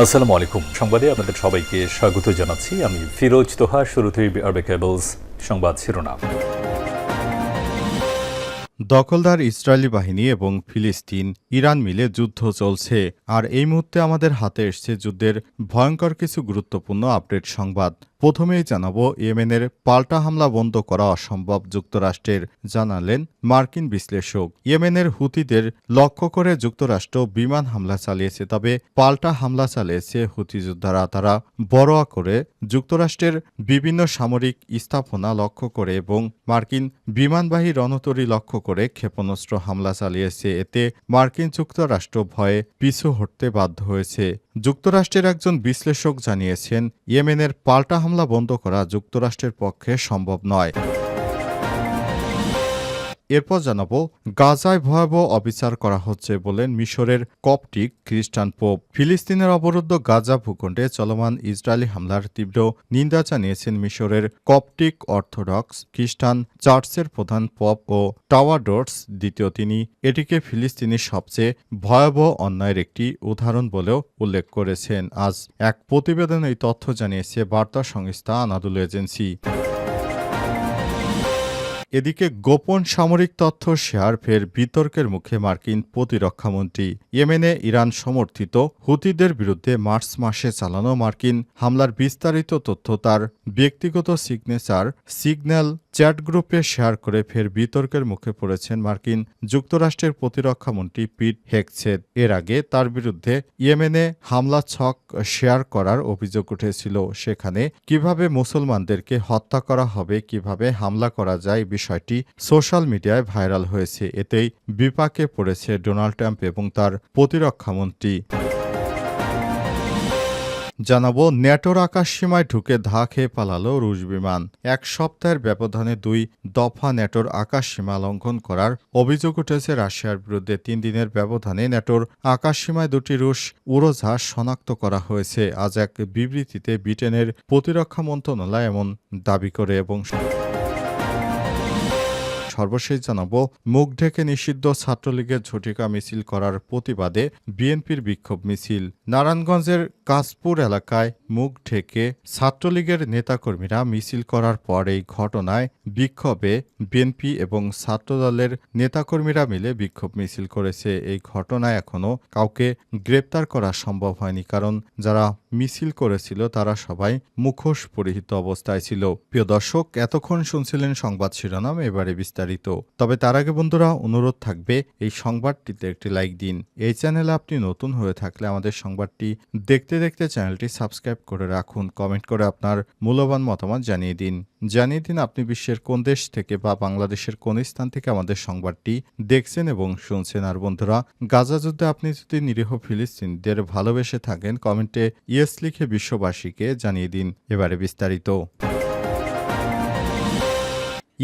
আসসালামু আলাইকুম। সংবাদে আপনাদের সবাইকে স্বাগত জানাচ্ছি। আমি ফিরোজ তোহা, শুরুতেই আরবে কেবলস সংবাদ শিরোনাম। দখলদার ইসরায়েলি বাহিনী এবং ফিলিস্তিন, ইরান মিলে যুদ্ধ চলছে। আর এই মুহূর্তে আমাদের হাতে এসছে যুদ্ধের ভয়ঙ্কর কিছু গুরুত্বপূর্ণ আপডেট সংবাদ। প্রথমেই জানাব, ইয়েমেনের পাল্টা হামলা বন্ধ করা অসম্ভব, যুক্তরাষ্ট্রের জানালেন মার্কিন বিশ্লেষক। ইয়েমেনের হুতিদের লক্ষ্য করে যুক্তরাষ্ট্র বিমান হামলা চালিয়েছে, তবে পাল্টা হামলা চালিয়েছে হুতি যোদ্ধারা। তারা বড়োয়া করে যুক্তরাষ্ট্রের বিভিন্ন সামরিক স্থাপনা লক্ষ্য করে এবং মার্কিন বিমানবাহী রণতরী লক্ষ্য করে ক্ষেপণাস্ত্র হামলা চালিয়েছে। এতে মার্কিন যুক্তরাষ্ট্র ভয়ে পিছু হটতে বাধ্য হয়েছে। যুক্তরাষ্ট্রের একজন বিশ্লেষক জানিয়েছেন ইয়েমেনের পাল্টা হামলা বন্ধ করা যুক্তরাষ্ট্রের পক্ষে সম্ভব নয়। এরপর জানাব, গাজায় ভয়াবহ অবিচার করা হচ্ছে বলেন মিশরের কপটিক খ্রিস্টান পোপ। ফিলিস্তিনের অবরুদ্ধ গাজা ভূখণ্ডে চলমান ইসরায়েলি হামলার তীব্র নিন্দা জানিয়েছেন মিশরের কপটিক অর্থোডক্স খ্রিস্টান চার্চের প্রধান পপ ও টাওয়াডোর্স, দ্বিতীয় তিনি এটিকে ফিলিস্তিনের সবচেয়ে ভয়াবহ অন্যায়ের একটি উদাহরণ বলেও উল্লেখ করেছেন। আজ এক প্রতিবেদনে এই তথ্য জানিয়েছে বার্তা সংস্থা আনাদুল এজেন্সি। এদিকে গোপন সামরিক তথ্য শেয়ার ফের বিতর্কের মুখে মার্কিন প্রতিরক্ষামন্ত্রী ইয়েমেনে ইরান সমর্থিত হুতিদের বিরুদ্ধে মার্চ মাসে চালানো মার্কিন হামলার বিস্তারিত তথ্য তার ব্যক্তিগত সিগনেচার সিগন্যাল চ্যাট গ্রুপে শেয়ার করে ফের বিতর্কের মুখে পড়েছেন মার্কিন যুক্তরাষ্ট্রের প্রতিরক্ষামন্ত্রী পিট হেকছেদ এর আগে তার বিরুদ্ধে ইয়েমেনে হামলা ছক শেয়ার করার অভিযোগ উঠেছিল। সেখানে কীভাবে মুসলমানদেরকে হত্যা করা হবে, কীভাবে হামলা করা যায়, বিষয়টি সোশ্যাল মিডিয়ায় ভাইরাল হয়েছে। এতেই বিপাকে পড়েছে ডোনাল্ড ট্রাম্প এবং তার প্রতিরক্ষামন্ত্রী জানাব, ন্যাটোর আকাশসীমায় ঢুকে ধা খেয়ে পালাল রুশ বিমান। এক সপ্তাহের ব্যবধানে দুই দফা ন্যাটোর আকাশসীমা লঙ্ঘন করার অভিযোগ উঠেছে রাশিয়ার বিরুদ্ধে। তিন দিনের ব্যবধানে ন্যাটোর আকাশসীমায় দুটি রুশ উড়োজাহাজ শনাক্ত করা হয়েছে। আজ এক বিবৃতিতে ব্রিটেনের প্রতিরক্ষা মন্ত্রণালয় এমন দাবি করে এবং সর্বশেষ জানাব, মুখ ঢেকে নিষিদ্ধ ছাত্রলীগের ঝটিকা মিছিল করার প্রতিবাদে বিএনপির বিক্ষোভ মিছিল। নারায়ণগঞ্জের কাশপুর এলাকায় মুখ ঢেকে ছাত্রলীগের নেতাকর্মীরা মিছিল করার পর এই ঘটনায় বিক্ষোভে বিএনপি এবং ছাত্রদলের নেতাকর্মীরা মিলে বিক্ষোভ মিছিল করেছে। এই ঘটনায় এখনও কাউকে গ্রেপ্তার করা সম্ভব হয়নি, কারণ যারা মিছিল করেছিল তারা সবাই মুখোশ পরিহিত অবস্থায় ছিল। প্রিয় দর্শক, এতক্ষণ শুনছিলেন সংবাদ শিরোনাম, এবারে বিস্তারিত। তবে তার আগে বন্ধুরা, অনুরোধ থাকবে এই সংবাদটিতে একটি লাইক দিন। এই চ্যানেলে আপনি নতুন হয়ে থাকলে আমাদের সংবাদটি দেখতে দেখতে চ্যানেলটি সাবস্ক্রাইব করে রাখুন। কমেন্ট করে আপনার মূল্যবান মতামত জানিয়ে দিন। জানিয়ে দিন আপনি বিশ্বের কোন দেশ থেকে বা বাংলাদেশের কোন স্থান থেকে আমাদের সংবাদটি দেখছেন এবং শুনছেন। আর বন্ধুরা, গাজা যুদ্ধে আপনি যদি নিরীহ ফিলিস্তিনিদের ভালোবেসে থাকেন, কমেন্টে ইয়েস লিখে বিশ্ববাসীকে জানিয়ে দিন এবারে বিস্তারিত।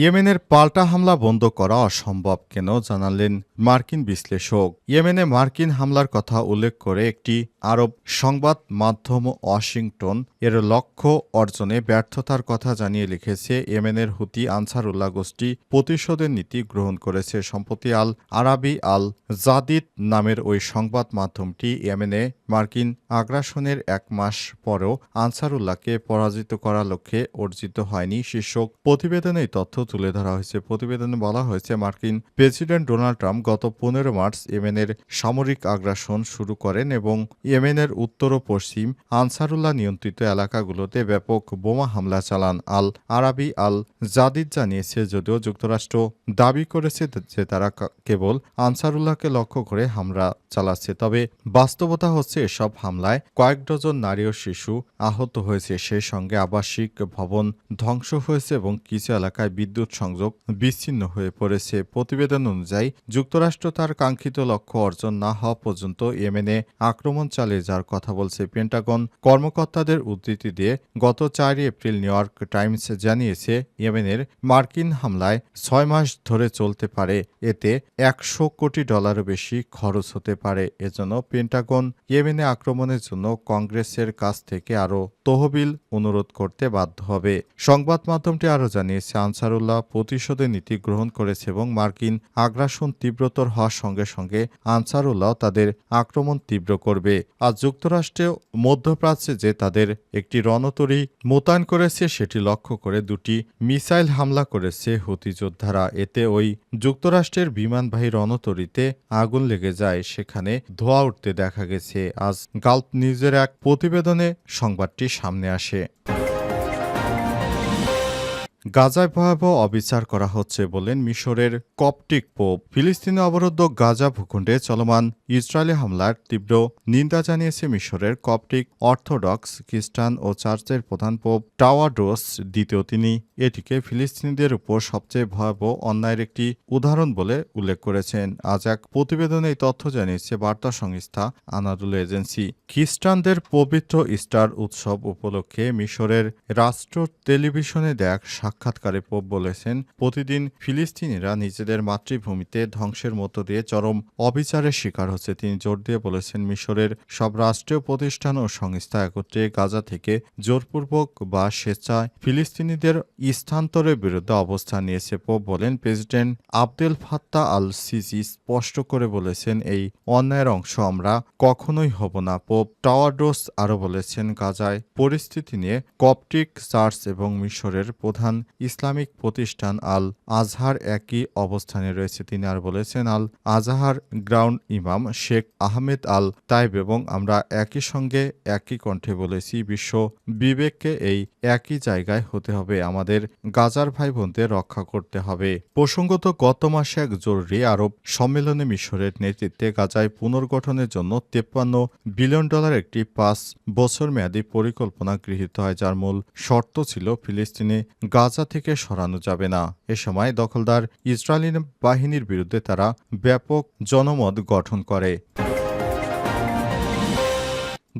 ইয়েমেনের পাল্টা হামলা বন্ধ করা অসম্ভব কেন জানালেন মার্কিন বিশ্লেষক। ইয়েমেনে মার্কিন হামলার কথা উল্লেখ করে একটি আরব সংবাদ মাধ্যম ওয়াশিংটন এর লক্ষ্য অর্জনে ব্যর্থতার কথা জানিয়ে লিখেছে ইয়েমেনের হুতি আনসারুল্লাহ গোষ্ঠী প্রতিশোধের নীতি গ্রহণ করেছে। সম্প্রতি আল আরাবি আল জাদিদ নামের ওই সংবাদ মাধ্যমটি ইয়েমেনে মার্কিন আগ্রাসনের এক মাস পরেও আনসারুল্লাহকে পরাজিত করার লক্ষ্যে অর্জিত হয়নি। শীর্ষক প্রতিবেদনে তথ্য তুলে ধরা হয়েছে। প্রতিবেদনে বলা হয়েছে, মার্কিন প্রেসিডেন্ট ডোনাল্ড ট্রাম্প গত পনেরো মার্চ ইয়েমেনের সামরিক আগ্রাসন শুরু করেন এবং ইয়েমেনের উত্তর ও পশ্চিম আনসারুল্লাহ নিয়ন্ত্রিত এলাকাগুলোতে ব্যাপক বোমা হামলা চালান আল আরাবি আল জাদিদ জানিয়েছে। যদিও যুক্তরাষ্ট্র দাবি করেছে যে তারা কেবল আনসারুল্লাহকে লক্ষ্য করে হামলা চালাচ্ছে, তবে বাস্তবতা হচ্ছে এসব হামলায় কয়েক ডজন নারী ও শিশু আহত হয়েছে। সেই সঙ্গে আবাসিক ভবন ধ্বংস হয়েছে এবং কিছু এলাকায় বিদ্যুৎ সংযোগ বিচ্ছিন্ন হয়ে পড়েছে। প্রতিবেদন অনুযায়ী, যুক্তরাষ্ট্র তার কাঙ্ক্ষিত লক্ষ্য অর্জন না হওয়া পর্যন্ত ইয়েমেনে আক্রমণ চালিয়ে যাওয়ার কথা বলছে পেন্টাগন। কর্মকর্তাদের উদ্ধৃতি দিয়ে গত চারই এপ্রিল নিউ ইয়র্ক টাইমস জানিয়েছে, ইয়েমেনের মার্কিন হামলায় ছয় মাস ধরে চলতে পারে। এতে একশো কোটি ডলারও বেশি খরচ হতে পারে। এজন্য পেন্টাগন ইয়েমেন আক্রমণের জন্য কংগ্রেসের কাছ থেকে আরও তহবিল অনুরোধ করতে বাধ্য হবে। সংবাদ মাধ্যমটি আরও জানিয়েছে, আনসারুল্লাহ প্রতিশোধের নীতি গ্রহণ করেছে এবং মার্কিন আগ্রাসন তীব্রতর হওয়ার সঙ্গে সঙ্গে আনসারুল্লাহ তাদের আক্রমণ তীব্র করবে। আজ যুক্তরাষ্ট্রে মধ্যপ্রাচ্যে যে তাদের একটি রণতরী মোতায়েন করেছে, সেটি লক্ষ্য করে দুটি মিসাইল হামলা করেছে হুতি যোদ্ধারা। এতে ওই যুক্তরাষ্ট্রের বিমানবাহী রণতরীতে আগুন লেগে যায়, সেখানে ধোঁয়া উঠতে দেখা গেছে। আজ গাল্প নিউজের এক প্রতিবেদনে সংবাদটি সামনে আসে। গাজায় ভয়াবহ অবিচার করা হচ্ছে বলেন মিশরের কপটিক পোপ। ফিলিস্তিনে অবরুদ্ধ গাজা ভূখণ্ডে চলমান ইসরায়েলি হামলার তীব্র নিন্দা জানিয়েছে মিশরের কপটিক অর্থোডক্স খ্রিস্টান ও চার্চের প্রধান পোপ টাওয়াডোস, দ্বিতীয় তিনি এটিকে ফিলিস্তিনিদের উপর সবচেয়ে ভয়াবহ অন্যায়ের একটি উদাহরণ বলে উল্লেখ করেছেন। আজ এক প্রতিবেদনে এই তথ্য জানিয়েছে বার্তা সংস্থা আনাদুল এজেন্সি। খ্রিস্টানদের পবিত্র ইস্টার উৎসব উপলক্ষে মিশরের রাষ্ট্র টেলিভিশনে দেখ সাক্ষাৎকারে পোপ বলেছেন, প্রতিদিন ফিলিস্তিনিরা নিজেদের মাতৃভূমিতে ধ্বংসের মধ্য দিয়ে চরম অবিচারের শিকার হচ্ছে। তিনি জোর দিয়ে বলেছেন, মিশরের সব রাষ্ট্রীয় প্রতিষ্ঠান ও সংস্থা একত্রে গাজা থেকে জোরপূর্বক বা স্বেচ্ছায় ফিলিস্তিনিদের স্থানান্তরের বিরুদ্ধে অবস্থান নিয়েছে। পোপ বলেন, President Abdel Fattah al Sisi স্পষ্ট করে বলেছেন, এই অন্যায়ের অংশ আমরা কখনোই হব না। পোপ টাওয়ারডোস আরও বলেছেন, গাজায় পরিস্থিতি নিয়ে কপটিক চার্চ এবং মিশরের প্রধান ইসলামিক প্রতিষ্ঠান আল আজহার একই অবস্থানে রয়েছে, তিনি আর বলেছেন, আল আজহার গ্রাউন্ড ইমাম শেখ আহমেদ আল তাইব এবং আমরা একই সঙ্গে একই কণ্ঠে বলেছি, বিশ্ব বিবেককে এই একই জায়গায় হতে হবে, আমাদের গাজার ভাই বোনদের রক্ষা করতে হবে। প্রসঙ্গত, গত মাসে এক জরুরি আরব সম্মেলনে মিশরের নেতৃত্বে গাজায় পুনর্গঠনের জন্য তেপ্পান্ন বিলিয়ন ডলার একটি পাঁচ বছর মেয়াদী পরিকল্পনা গৃহীত হয়, যার মূল শর্ত ছিল ফিলিস্তিনে গাজা থেকে সরানো যাবে না। এ সময় দখলদার ইসরায়েলি বাহিনীর বিরুদ্ধে তারা ব্যাপক জনমত গঠন করে।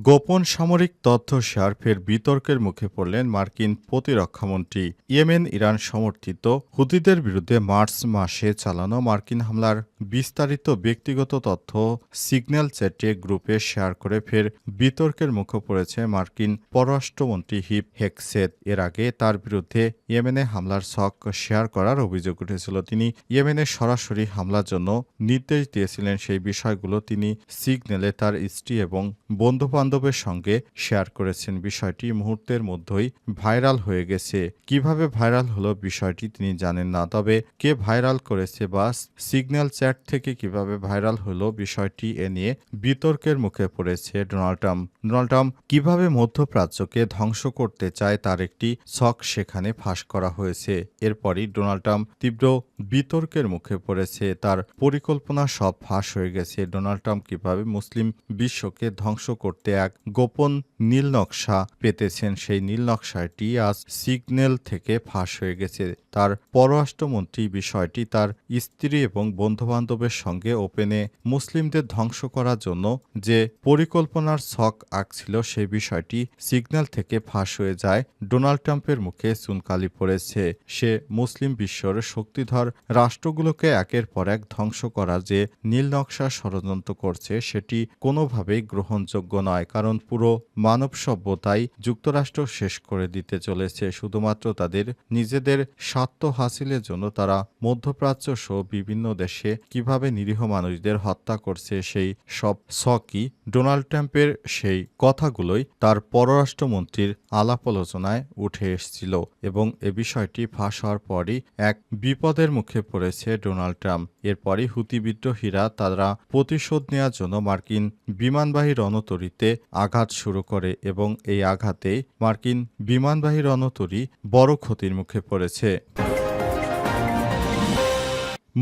গোপন সামরিক তথ্য শেয়ার ফের বিতর্কের মুখে পড়লেন মার্কিন প্রতিরক্ষামন্ত্রী। ইয়েমেন, ইরান সমর্থিত হুতিদের বিরুদ্ধে মার্চ মাসে চালানো মার্কিন হামলার বিস্তারিত ব্যক্তিগত তথ্য সিগন্যাল চ্যাটে গ্রুপে শেয়ার করে ফের বিতর্কের মুখে পড়েছে মার্কিন পররাষ্ট্রমন্ত্রী হিপ হেকসেত এর আগে তার বিরুদ্ধে ইয়েমেনে হামলার ছক শেয়ার করার অভিযোগ উঠেছিল। তিনি ইয়েমেনে সরাসরি হামলার জন্য নির্দেশ দিয়েছিলেন। সেই বিষয়গুলো তিনি সিগন্যালে তার স্ত্রী এবং বন্ধু বান্ধবের সঙ্গে শেয়ার করেছেন বিষয়টি। মুহূর্তের মধ্যেই ভাইরাল হয়ে গেছে। কীভাবে ভাইরাল হলো বিষয়টি তিনি জানেন না, তবে কে ভাইরাল করেছে বা সিগন্যাল চ্যাট থেকে কীভাবে ভাইরাল হলো বিষয়টি এ নিয়ে বিতর্কের মুখে পড়েছে ডোনাল্ড ট্রাম্প। ডোনাল্ড ট্রাম্প কীভাবে মধ্যপ্রাচ্যকে ধ্বংস করতে চায় তার একটি ছক সেখানে ফাঁস করা হয়েছে। এরপরই ডোনাল্ড ট্রাম্প তীব্র বিতর্কের মুখে পড়েছে। তার পরিকল্পনা সব ফাঁস হয়ে গেছে। ডোনাল্ড ট্রাম্প কীভাবে মুসলিম বিশ্বকে ধ্বংস করতে এক গোপন নীল নকশা পেতেছেন। সেই নীল নকশাটি আজ সিগন্যাল থেকে ফাঁস হয়ে গেছে। তার পররাষ্ট্রমন্ত্রী বিষয়টি তার স্ত্রী এবং বন্ধুবান্ধবের সঙ্গে ওপেনে মুসলিমদের ধ্বংস করার জন্য যে পরিকল্পনার ছক আঁকছিল সেই বিষয়টি সিগন্যাল থেকে ফাঁস হয়ে যায়। ডোনাল্ড ট্রাম্পের মুখে চুনকালি পড়েছে। সে মুসলিম বিশ্বর শক্তিধর রাষ্ট্রগুলোকে একের পর এক ধ্বংস করা যে নীল নকশা ষড়যন্ত্র করছে, সেটি কোনোভাবেই গ্রহণযোগ্য নয়। কারণ পুরো মানব সভ্যতাই যুক্তরাষ্ট্র শেষ করে দিতে চলেছে। শুধুমাত্র তাদের নিজেদের স্বার্থ হাসিলের জন্য তারা মধ্যপ্রাচ্য সহ বিভিন্ন দেশে কীভাবে নিরীহ মানুষদের হত্যা করছে, সেই সব সকই ডোনাল্ড ট্রাম্পের সেই কথাগুলোই তার পররাষ্ট্রমন্ত্রীর আলাপ আলোচনায় উঠে এসেছিল এবং এ বিষয়টি ফাঁস হওয়ার পরই এক বিপদের মুখে পড়েছে ডোনাল্ড ট্রাম্প। এরপরই হুতি বিদ্রোহীরা তারা প্রতিশোধ নেওয়ার জন্য মার্কিন বিমানবাহী রণতরীতে আঘাত শুরু করে এবং এই আঘাতে মার্কিন বিমানবাহী রণতরী বড় ক্ষতির মুখে পড়েছে।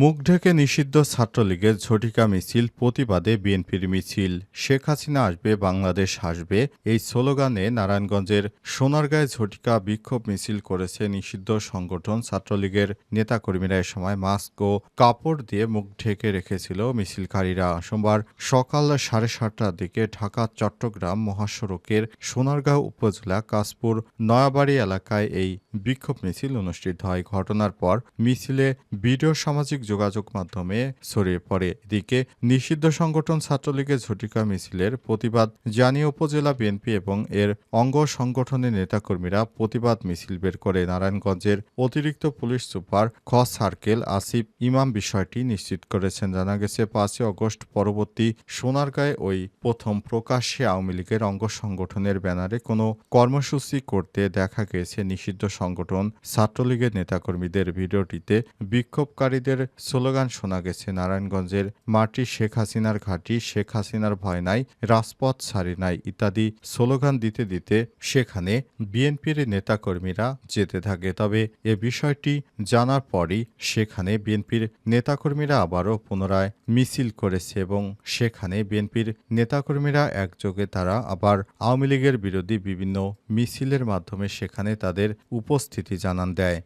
মুখ ঢেকে নিষিদ্ধ ছাত্রলীগের ঝটিকা মিছিল, প্রতিবাদে বিএনপির মিছিল। শেখ হাসিনা আসবে, বাংলাদেশ হাসবে এই স্লোগানে নারায়ণগঞ্জের সোনারগাঁয়ে ঝটিকা বিক্ষোভ মিছিল করেছে নিষিদ্ধ সংগঠন। ছাত্রলীগের নেতাকর্মীরা এ সময় মাস্ক ও কাপড় দিয়ে মুখ ঢেকে রেখেছিল মিছিলকারীরা। সোমবার সকাল সাড়ে সাতটার দিকে ঢাকা, চট্টগ্রাম মহাসড়কের সোনারগাঁও উপজেলা কাশপুর নয়াবাড়ি এলাকায় এই বিক্ষোভ মিছিল অনুষ্ঠিত হয়। ঘটনার পর মিছিলে ভিডিও সামাজিক যোগাযোগ মাধ্যমে ছড়িয়ে পড়ে। এদিকে নিষিদ্ধ সংগঠন ছাত্রলীগের ঝটিকা মিছিলের প্রতিবাদ জানিয়ে উপজেলা বিএনপি এবং এর অঙ্গ সংগঠনের নেতাকর্মীরা প্রতিবাদ মিছিল বের করে নারায়ণগঞ্জের অতিরিক্ত পুলিশ সুপার খ সার্কেল আসিফ ইমাম বিষয়টি নিশ্চিত করেছেন। জানা গেছে, পাঁচই অগস্ট পরবর্তী সোনারগাঁয়ে ওই প্রথম প্রকাশ্যে আওয়ামী লীগের অঙ্গ সংগঠনের ব্যানারে কোনো কর্মসূচি করতে দেখা গেছে। নিষিদ্ধ সংগঠন ছাত্রলীগের নেতাকর্মীদের ভিডিওটিতে বিক্ষোভকারীদের স্লোগান শোনা গেছে, নারায়ণগঞ্জের মাটি শেখ হাসিনার ঘাঁটি, শেখ হাসিনার ভয় নাই, রাজপথ ছাড়ি নাই, ইত্যাদি স্লোগান দিতে দিতে সেখানে বিএনপির নেতাকর্মীরা যেতে থাকে। তবে এ বিষয়টি জানার পরই সেখানে বিএনপির নেতাকর্মীরা আবারও পুনরায় মিছিল করেছে এবং সেখানে বিএনপির নেতাকর্মীরা একযোগে তারা আবার আওয়ামী লীগের বিরোধী বিভিন্ন মিছিলের মাধ্যমে সেখানে তাদের উপস্থিতি জানান দেয়।